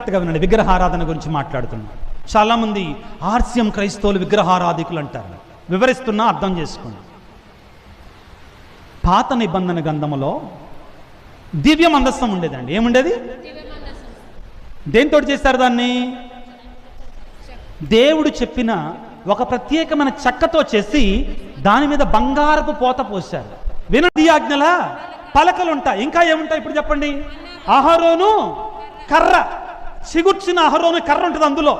జాగ్రత్తగా వినండి. విగ్రహారాధన గురించి మాట్లాడుతున్నాం. చాలామంది ఆర్సిఎం క్రైస్తవులు విగ్రహారాధికులు అంటారు వివరిస్తున్నా అర్థం చేసుకోండి. పాత నిబంధన గంధములో దివ్య మందస్థం ఉండేదండి. ఏముండేది? దేంతో చేస్తారు దాన్ని? దేవుడు చెప్పిన ఒక ప్రత్యేకమైన చెక్కతో చేసి దాని మీద బంగారపు పోత పోశారు. వినది ఆజ్ఞల? పలకలు ఉంటాయి ఇంకా ఏముంటాయి ఇప్పుడు చెప్పండి? ఆహారోను కర్ర. చిగుర్చిన అహరోను కర్ర ఉంటుంది అందులో.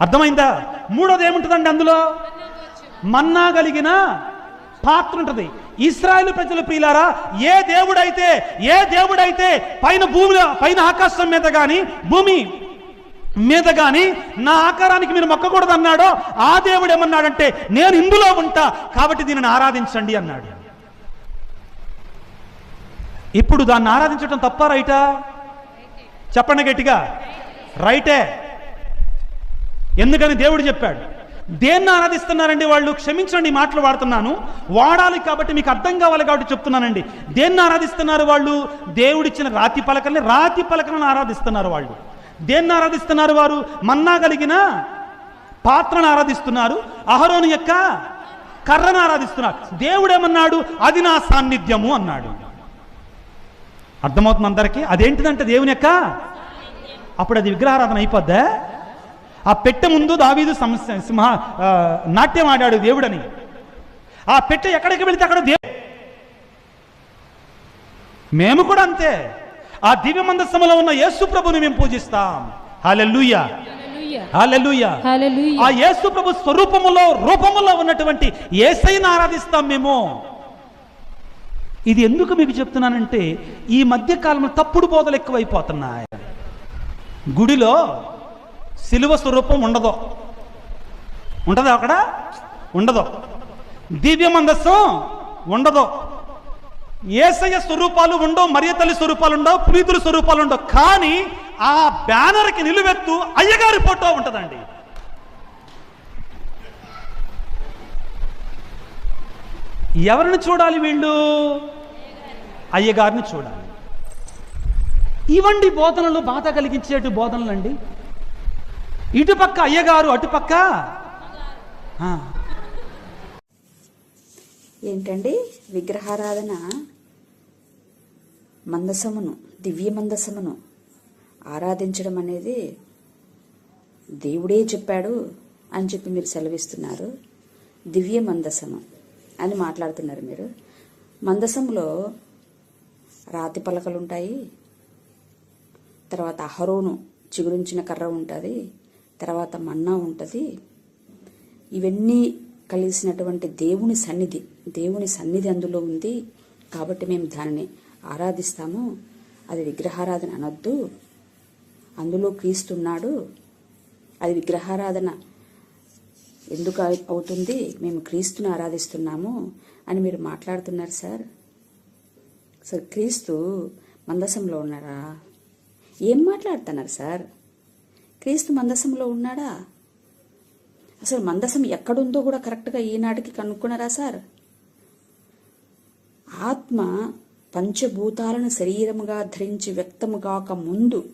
అర్థమైందా? మూడోది ఏముంటుందండి అందులో? మన్నా కలిగిన పాత్ర ఉంటుంది. ఇస్రాయల్ ప్రజల ప్రియులారా ఏ దేవుడైతే ఏ దేవుడైతే పైన భూమి పైన ఆకాశం మీద కానీ భూమి మీద గాని నా ఆకారానికి మీరు మొక్కకూడదు అన్నాడో ఆ దేవుడు ఏమన్నాడంటే నేను ఇందులో ఉంటా కాబట్టి దీనిని ఆరాధించండి అన్నాడు. ఇప్పుడు దాన్ని ఆరాధించడం తప్ప రైటా? చెప్పండి గట్టిగా. రైటే. ఎందుకని దేవుడు చెప్పాడు? దేన్ని ఆరాధిస్తున్నారండి వాళ్ళు? క్షమించండి మాటలు వాడుతున్నాను. వాడాలి కాబట్టి మీకు అర్థం కావాలి కాబట్టి చెప్తున్నానండి. దేన్ని ఆరాధిస్తున్నారు వాళ్ళు? దేవుడిచ్చిన రాతి పలకల్ని రాతి పలకలను ఆరాధిస్తున్నారు వాళ్ళు. దేన్ని ఆరాధిస్తున్నారు వారు? మన్నా కలిగిన పాత్రను ఆరాధిస్తున్నారు. అహరోను యొక్క కర్రను ఆరాధిస్తున్నారు. దేవుడేమన్నాడు? అది నా సాన్నిధ్యము అన్నాడు. అర్థమవుతుంది అందరికీ? అదేంటిదంటే దేవుని యొక్క అప్పుడు అది విగ్రహారాధన అయిపోద్దా? ఆ పెట్టె ముందు దావీదు సమస్య సింహ నాట్యం ఆడాడు దేవుడని. ఆ పెట్టె ఎక్కడికి వెళితే అక్కడ దేవుడు మేము కూడా అంతే. ఆ దివ్య మందస్సములో ఉన్న యేసు ప్రభుని మేము పూజిస్తాం. హాలెల్లుయా. హల్లెలూయా. హాలెల్లుయా. హల్లెలూయా. ఆ యేసు ప్రభు స్వరూపములో రూపములో ఉన్నటువంటి ఏసైని ఆరాధిస్తాం మేము. ఇది ఎందుకు మీకు చెప్తున్నానంటే ఈ మధ్యకాలంలో తప్పుడు బోధలు ఎక్కువైపోతున్నాయి. గుడిలో శిలువ స్వరూపం ఉండదు. ఉండదు అక్కడ? ఉండదు. దివ్య మందస్సం ఉండదు. ఏసయ స్వరూపాలు ఉండవు మరియతల్లి స్వరూపాలు ఉండవు ప్రీతుల స్వరూపాలు ఉండవు. కానీ ఆ బ్యానర్కి నిలువెత్తు అయ్యగారి ఫోటో ఉంటుందండి. ఎవరిని చూడాలి వీళ్ళు? అయ్యగారిని చూడాలి. ఇవండి బోధనలు బాధ కలిగించేటు బోధనలు అండి ఇటుపక్క అయ్యగారు అటుపక్క ఏంటండి? విగ్రహారాధన మందసమును దివ్య మందసమును ఆరాధించడం అనేది దేవుడే చెప్పాడు అని చెప్పి మీరు సెలవిస్తున్నారు. దివ్య మందసము. అని మాట్లాడుతున్నారు మీరు. మందసంలో రాతి పలకలు ఉంటాయి తర్వాత అహరోను చిగురించిన కర్ర ఉంటుంది తర్వాత మన్నా ఉంటుంది. ఇవన్నీ కలిసినటువంటి దేవుని సన్నిధి దేవుని సన్నిధి అందులో ఉంది కాబట్టి మేము దానిని ఆరాధిస్తాము. అది విగ్రహారాధన అనొద్దు. అందులో క్రీస్తున్నాడు. అది విగ్రహారాధన ఎందుకు అవుతుంది? మేము క్రీస్తుని ఆరాధిస్తున్నాము అని మీరు మాట్లాడుతున్నారు సార్. సార్ క్రీస్తు మందసంలో ఉన్నారా? ఏం మాట్లాడుతున్నారు సార్? క్రీస్తు మందసంలో ఉన్నాడా? అసలు మందసం ఎక్కడుందో కూడా కరెక్ట్గా ఈనాటికి కనుక్కున్నారా సార్? ఆత్మ పంచభూతాలను శరీరముగా ధరించి వ్యక్తము కాక ముందు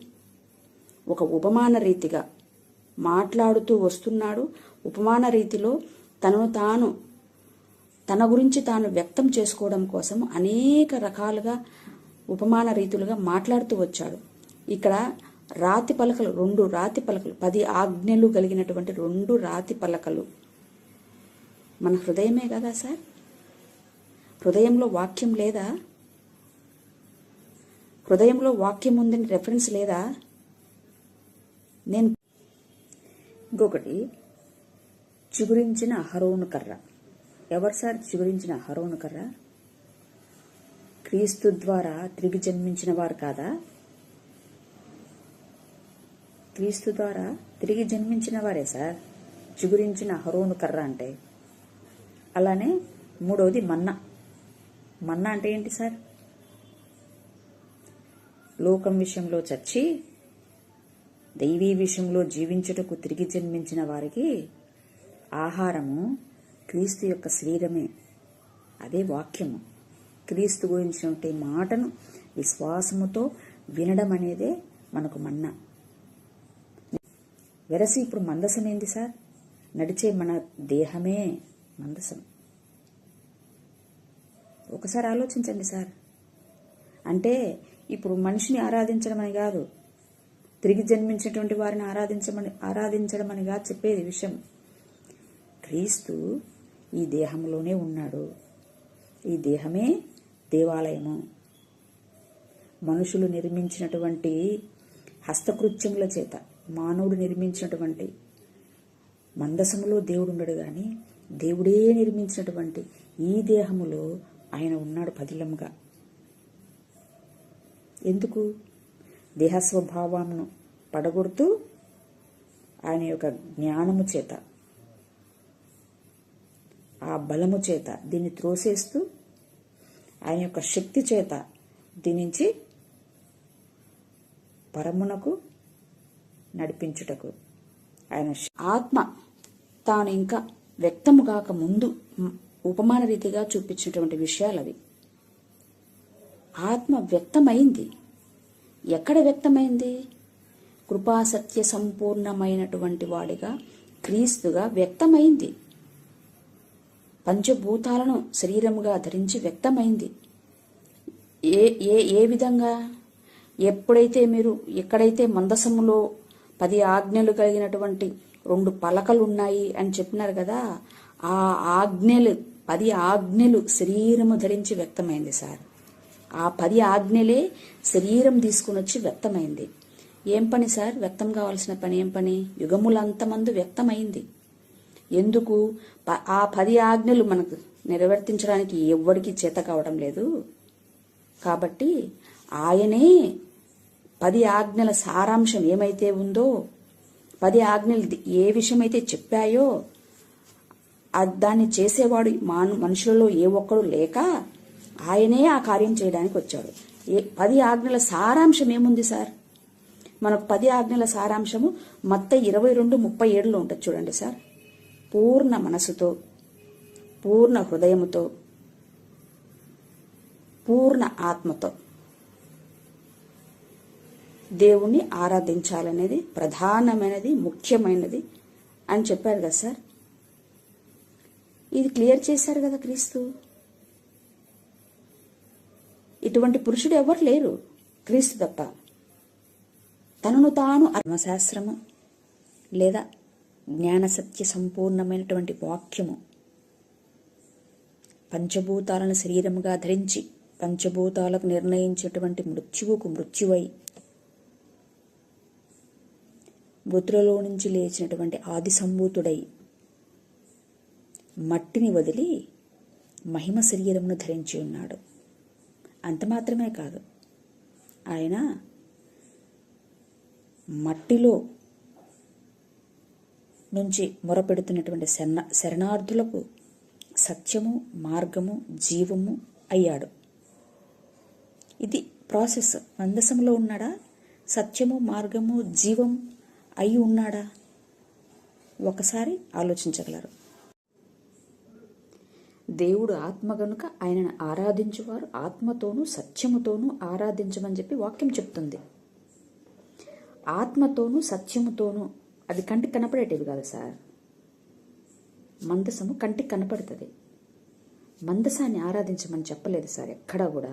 ఒక ఉపమాన రీతిగా మాట్లాడుతూ వస్తున్నాడు ఉపమాన రీతిలో తనను తాను తన గురించి తాను వ్యక్తం చేసుకోవడం కోసం అనేక రకాలుగా ఉపమాన రీతులుగా మాట్లాడుతూ వచ్చాడు. ఇక్కడ రాతి పలకలు రెండు రాతి పలకలు పది ఆజ్ఞలు కలిగినటువంటి రెండు రాతి పలకలు. మన హృదయమే కదా సార్? హృదయంలో వాక్యం లేదా? హృదయంలో వాక్యం ఉందని రెఫరెన్స్ లేదా? నేను ఇంకొకటి చిగురించిన అహరోను కర్ర. ఎవరు సార్ చిగురించిన అహరోను కర్ర? క్రీస్తు ద్వారా తిరిగి జన్మించిన వారు కాదా? క్రీస్తు ద్వారా తిరిగి జన్మించిన వారే సార్? చిగురించిన అహరోను కర్ర అంటే? అలానే మూడవది మన్నా. మన్నా అంటే ఏంటి సార్? లోకం విషయంలో చచ్చి దైవీ విషయంలో జీవించుటకు తిరిగి జన్మించిన వారికి ఆహారము క్రీస్తు యొక్క శరీరమే. అదే వాక్యము. క్రీస్తు గురించినటువంటి మాటను విశ్వాసముతో వినడం అనేదే మనకు మన్న. వెరసి ఇప్పుడు మందసం ఏంది సార్? నడిచే మన దేహమే మందసం. ఒకసారి ఆలోచించండి సార్. అంటే ఇప్పుడు మనిషిని ఆరాధించడం అని కాదు తిరిగి జన్మించినటువంటి వారిని ఆరాధించమని ఆరాధించడం అని కాదు చెప్పేది విషయం. క్రీస్తు ఈ దేహంలోనే ఉన్నాడు. ఈ దేహమే దేవాలయము. మనుషులు నిర్మించినటువంటి హస్తకృత్యముల చేత మానవుడు నిర్మించినటువంటి మందసములో దేవుడు ఉండడు కానీ దేవుడే నిర్మించినటువంటి ఈ దేహములో ఆయన ఉన్నాడు పదిలంగా ఎందుకు? దేహ పడగొడుతూ ఆయన యొక్క జ్ఞానము చేత ఆ బలము చేత దీన్ని త్రోసేస్తూ ఆయన యొక్క శక్తి చేత దీని నుంచి పరమునకు నడిపించుటకు ఆయన ఆత్మ తాను ఇంకా వ్యక్తము కాక ముందు ఉపమాన రీతిగా చూపించినటువంటి విషయాలు అవి. ఆత్మ వ్యక్తమైంది. ఎక్కడ వ్యక్తమైంది? కృపాసత్య సంపూర్ణమైనటువంటి వాడిగా క్రీస్తుగా వ్యక్తమైంది. పంచభూతాలను శరీరముగా ధరించి వ్యక్తమైంది. ఏ ఏ ఏ విధంగా? ఎప్పుడైతే మీరు ఎక్కడైతే మందసములో పది ఆజ్ఞలు కలిగినటువంటి రెండు పలకలు ఉన్నాయి అని చెప్పినారు కదా ఆ ఆజ్ఞలు పది ఆజ్ఞలు శరీరము ధరించి వ్యక్తమైంది సార్. ఆ పది ఆజ్ఞలే శరీరం తీసుకుని వచ్చి వ్యక్తమైంది. ఏం పని సార్? వ్యక్తం కావాల్సిన పని ఏం పని? యుగములంతమందు వ్యక్తమైంది. ఎందుకు? ప- ఆ పది ఆజ్ఞలు మనకు నెరవేర్తించడానికి ఎవ్వడికి చేత కావడం లేదు. కాబట్టి ఆయనే పది ఆజ్ఞల సారాంశం ఏమైతే ఉందో పది ఆజ్ఞలు ఏ విషయమైతే చెప్పాయో దాన్ని చేసేవాడు మాను మనుషులలో ఏ ఒక్కడు లేక ఆయనే ఆ కార్యం చేయడానికి వచ్చాడు. ఏ పది ఆజ్ఞల సారాంశం ఏముంది సార్? మనకు పది ఆజ్ఞల సారాంశము మత్త ఇరవై రెండు ముప్పై ఏడులో ఉంటుంది చూడండి సార్. పూర్ణ మనసుతో పూర్ణ హృదయముతో పూర్ణ ఆత్మతో దేవుణ్ణి ఆరాధించాలనేది ప్రధానమైనది ముఖ్యమైనది అని చెప్పారు కదా సార్. ఇది క్లియర్ చేశారు కదా క్రీస్తు? ఇటువంటి పురుషుడు ఎవరు లేరు. క్రీస్తు తప్ప. తనను తాను ఆత్మశాస్త్రము లేదా జ్ఞాన సత్య సంపూర్ణమైనటువంటి వాక్యము. పంచభూతాలను శరీరముగా ధరించి పంచభూతాలకు నిర్ణయించేటువంటి మృత్యువుకు మృత్యువై మృతులలో నుంచి లేచినటువంటి ఆది సంభూతుడై మట్టిని వదిలి మహిమ శరీరమును ధరించి ఉన్నాడు. అంత మాత్రమే కాదు. ఆయన మట్టిలో నుంచి మొరపెడుతున్నటువంటి శరణ శరణార్థులకు సత్యము మార్గము జీవము అయ్యాడు. ఇది ప్రాసెస్. మందసంలో ఉన్నాడా? సత్యము మార్గము జీవం అయి ఉన్నాడా? ఒకసారి ఆలోచించగలరు. దేవుడు ఆత్మ గనుక ఆయనను ఆరాధించువారు ఆత్మతోనూ సత్యముతోనూ ఆరాధించమని చెప్పి వాక్యం చెప్తుంది. ఆత్మతోనూ సత్యముతోనూ అది కంటికి కనపడేటివి కాదు సార్. మందసము కంటికి కనపడుతుంది. మందసాన్ని ఆరాధించమని చెప్పలేదు సార్ ఎక్కడా కూడా.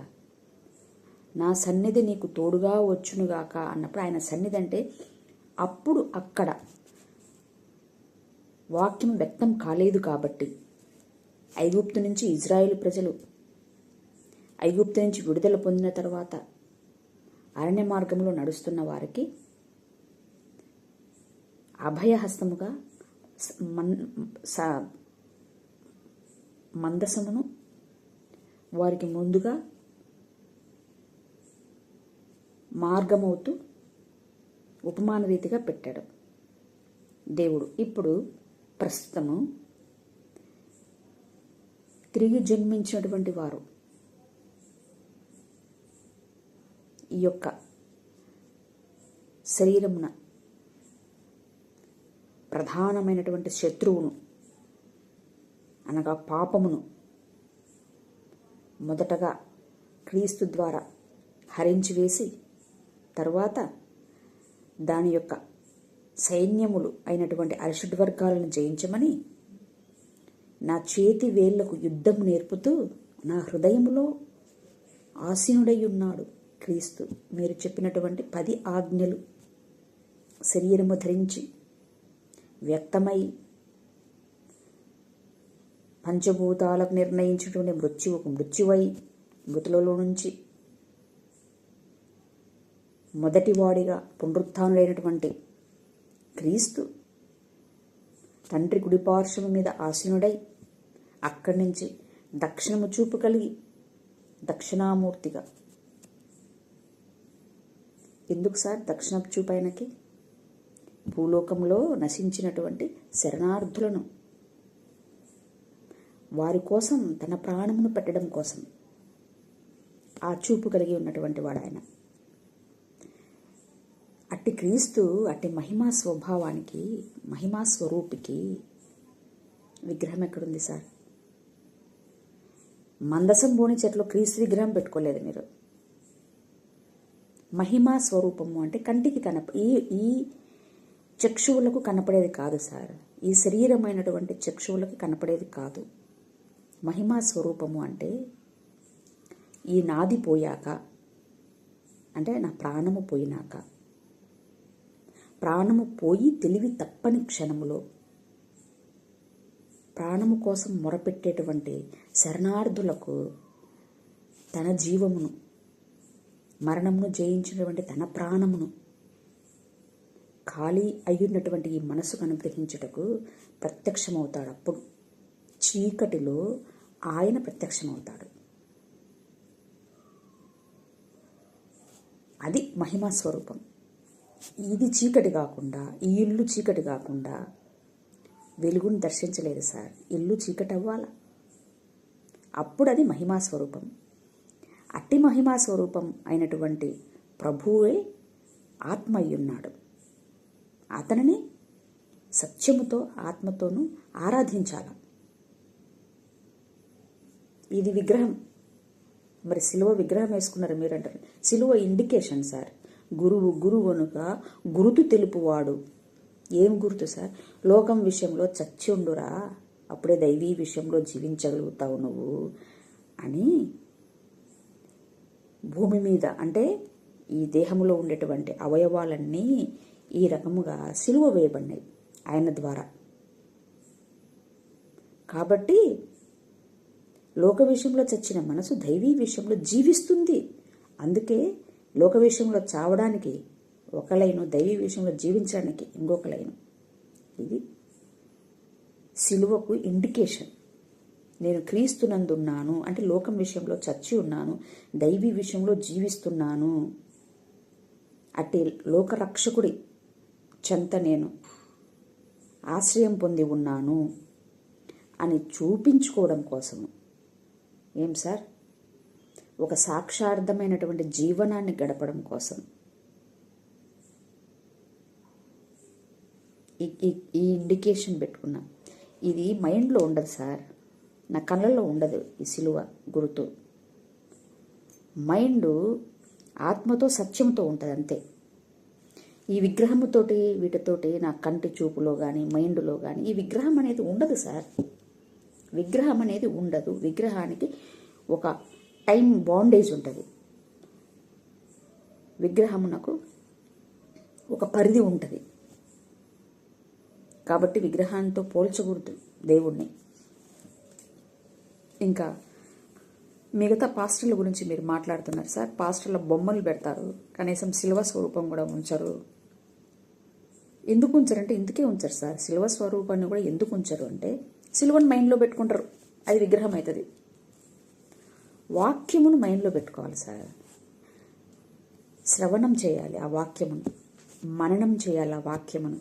నా సన్నిధి నీకు తోడుగా వచ్చునుగాక అన్నప్పుడు ఆయన సన్నిధి అంటే అప్పుడు అక్కడ వాక్యం వ్యక్తం కాలేదు కాబట్టి ఐగుప్తు నుంచి ఇజ్రాయిల్ ప్రజలు ఐగుప్తు నుంచి విడుదల పొందిన తర్వాత అరణ్య మార్గంలో నడుస్తున్న వారికి అభయహస్తముగా మన్ సా మందసమును వారికి ముందుగా మార్గమవుతూ ఉపమాన రీతిగా పెట్టాడు. దేవుడు ఇప్పుడు ప్రస్తుతము తిరిగి జన్మించినటువంటి వారు. ఈ యొక్క శరీరమున ప్రధానమైనటువంటి శత్రువును అనగా పాపమును మొదటగా క్రీస్తు ద్వారా హరించి వేసి తరువాత దాని యొక్క సైన్యములు అయినటువంటి అరిషడ్ వర్గాలను జయించమని నా చేతి వేళ్ళకు యుద్ధం నేర్పుతూ నా హృదయములో ఆసీనుడై ఉన్నాడు క్రీస్తు. మీరు చెప్పినటువంటి పది ఆజ్ఞలు శరీరము ధరించి వ్యక్తమై పంచభూతాలకు నిర్ణయించినటువంటి ఒక మృత్యువై మృతులలో నుంచి మొదటివాడిగా పునరుత్థానుడైనటువంటి క్రీస్తు తండ్రి గుడిపార్శ్వం మీద ఆసీనుడై అక్కడి నుంచి దక్షిణము చూపు కలిగి దక్షిణామూర్తిగా. ఎందుకు సార్? దక్షిణ చూపు ఆయనకి? భూలోకంలో నశించినటువంటి శరణార్థులను వారి కోసం తన ప్రాణమును పెట్టడం కోసం ఆ చూపు కలిగి ఉన్నటువంటి వాడు ఆయన అట్టి క్రీస్తు అట్టి మహిమా స్వభావానికి మహిమా స్వరూపికి విగ్రహం ఎక్కడుంది సార్? మందసం బోని చెట్లో క్రీస్తు విగ్రహం పెట్టుకోలేదు మీరు. మహిమా స్వరూపము అంటే కంటికి కనప ఈ ఈ చక్షువులకు కనపడేది కాదు సార్. ఈ శరీరమైనటువంటి చక్షువులకు కనపడేది కాదు. మహిమా స్వరూపము అంటే ఈ నాది పోయాక అంటే నా ప్రాణము పోయినాక. ప్రాణము పోయి తెలివి తప్పని క్షణములో ప్రాణము కోసం మొరపెట్టేటువంటి శరణార్థులకు తన జీవమును మరణమును జయించినటువంటి తన ప్రాణమును ఖాళీ అయ్యున్నటువంటి ఈ మనసుకు అనుగ్రహించుటకు ప్రత్యక్షమవుతాడు అప్పుడు. చీకటిలో ఆయన ప్రత్యక్షమవుతాడు. అది మహిమా స్వరూపం. ఇది చీకటి కాకుండా ఈ ఇల్లు చీకటి కాకుండా వెలుగుని దర్శించలేదు సార్. ఇల్లు చీకటి అవ్వాలా? అప్పుడు అది మహిమా స్వరూపం. అట్టి మహిమా స్వరూపం అయినటువంటి ప్రభువే ఆత్మ అయ్యున్నాడు అతనిని సత్యముతో ఆత్మతోనూ ఆరాధించాల. ఇది విగ్రహం. మరి సిలువ విగ్రహం వేసుకున్నారు మీరంటారు సిలువ ఇండికేషన్ సార్ గురువు గురువు అనుక గురుతు తెలుపువాడు. ఏం గుర్తు సార్ లోకం విషయంలో చచ్చి ఉండురా అప్పుడే దైవీ విషయంలో జీవించగలుగుతావు నువ్వు అని భూమి మీద అంటే ఈ దేహంలో ఉండేటువంటి అవయవాలన్నీ ఈ రకముగా సిలువ వేయబడినాయి ఆయన ద్వారా. కాబట్టి లోక విషయంలో చచ్చిన మనసు దైవీ విషయంలో జీవిస్తుంది. అందుకే లోక విషయంలో చావడానికి ఒక లైను దైవీ విషయంలో జీవించడానికి ఇంకొక లైను ఇది సిలువకు ఇండికేషన్. నేను క్రీస్తునందున్నాను అంటే లోకం విషయంలో చచ్చి ఉన్నాను దైవీ విషయంలో జీవిస్తున్నాను. అట్టి లోకరక్షకుడి చెంత నేను. ఆశ్రయం పొంది ఉన్నాను అని చూపించుకోవడం కోసము. ఏం సార్? ఒక సాక్షార్థమైనటువంటి జీవనాన్ని గడపడం కోసం. ఈ ఇండికేషన్ పెట్టుకున్నా. ఇది మైండ్లో ఉండదు సార్. నా కళ్ళల్లో ఉండదు ఈ సిలువ గుర్తు. మైండ్ ఆత్మతో సత్యంతో ఉంటుంది అంతే. ఈ విగ్రహముతోటి వీటితోటి నా కంటి చూపులో కానీ మైండ్లో కానీ ఈ విగ్రహం అనేది ఉండదు సార్. విగ్రహం అనేది ఉండదు. విగ్రహానికి ఒక టైం బాండేజ్ ఉంటుంది. విగ్రహమునకు ఒక పరిధి ఉంటుంది. కాబట్టి విగ్రహాంతో పోల్చకూడదు దేవుణ్ణి. ఇంకా మిగతా పాస్టర్ల గురించి మీరు మాట్లాడుతున్నారు సార్. పాస్టర్ల బొమ్మలు పెడతారు. కనీసం శిల్వ స్వరూపం కూడా ఉంచరు. ఎందుకు ఉంచారంటే ఇందుకే ఉంచారు సార్. శిల్వ స్వరూపాన్ని కూడా ఎందుకు ఉంచరు అంటే సిల్వను మైండ్లో పెట్టుకుంటారు. అది విగ్రహం అవుతుంది వాక్యమును మైండ్లో పెట్టుకోవాలి సార్. శ్రవణం చేయాలి ఆ వాక్యమును. మననం చేయాలి ఆ వాక్యమును.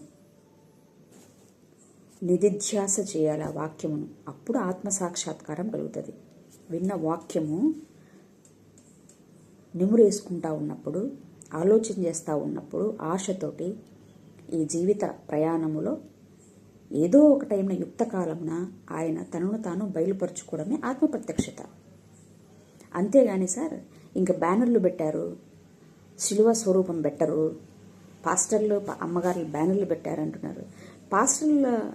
నిధిధ్యాస చేయాలి ఆ వాక్యమును. అప్పుడు ఆత్మ సాక్షాత్కారం కలుగుతుంది. విన్న వాక్యము నిమురేసుకుంటా ఉన్నప్పుడు ఆలోచన చేస్తూ ఉన్నప్పుడు ఆశతోటి ఈ జీవిత ప్రయాణములో ఏదో ఒక టైంన యుక్త కాలమున ఆయన తనను తాను బయలుపరుచుకోవడమే ఆత్మప్రత్యక్షత. అంతేగాని సార్ ఇంకా బ్యానర్లు పెట్టారు శిలువ స్వరూపం పెట్టరు పాస్టర్లు అమ్మగారులు బ్యానర్లు పెట్టారంటున్నారు. పాస్టర్ల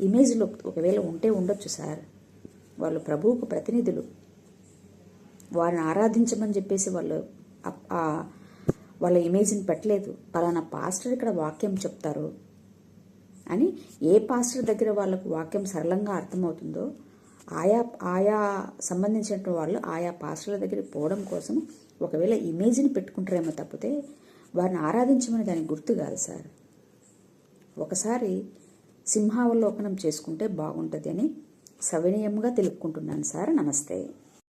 ఇమేజ్లో ఒకవేళ ఉంటే ఉండొచ్చు సార్. వాళ్ళు ప్రభువుకు ప్రతినిధులు. వారిని ఆరాధించమని చెప్పేసి వాళ్ళు వాళ్ళ ఇమేజ్ని పెట్టలేదు. పలానా పాస్టర్ ఇక్కడ వాక్యం చెప్తారు అని ఏ పాస్టర్ దగ్గర వాళ్ళకు వాక్యం సరళంగా అర్థమవుతుందో ఆయా ఆయా సంబంధించిన వాళ్ళు ఆయా పాస్టర్ల దగ్గరికి పోవడం కోసం ఒకవేళ ఇమేజ్ని పెట్టుకుంటారేమో తప్పితే వారిని ఆరాధించమని దానికి గుర్తు కాదు సార్. ఒకసారి సింహావలోకనం చేసుకుంటే బాగుంటుంది అని సవినయంగా తెలుపుకుంటున్నాను సార్. నమస్తే.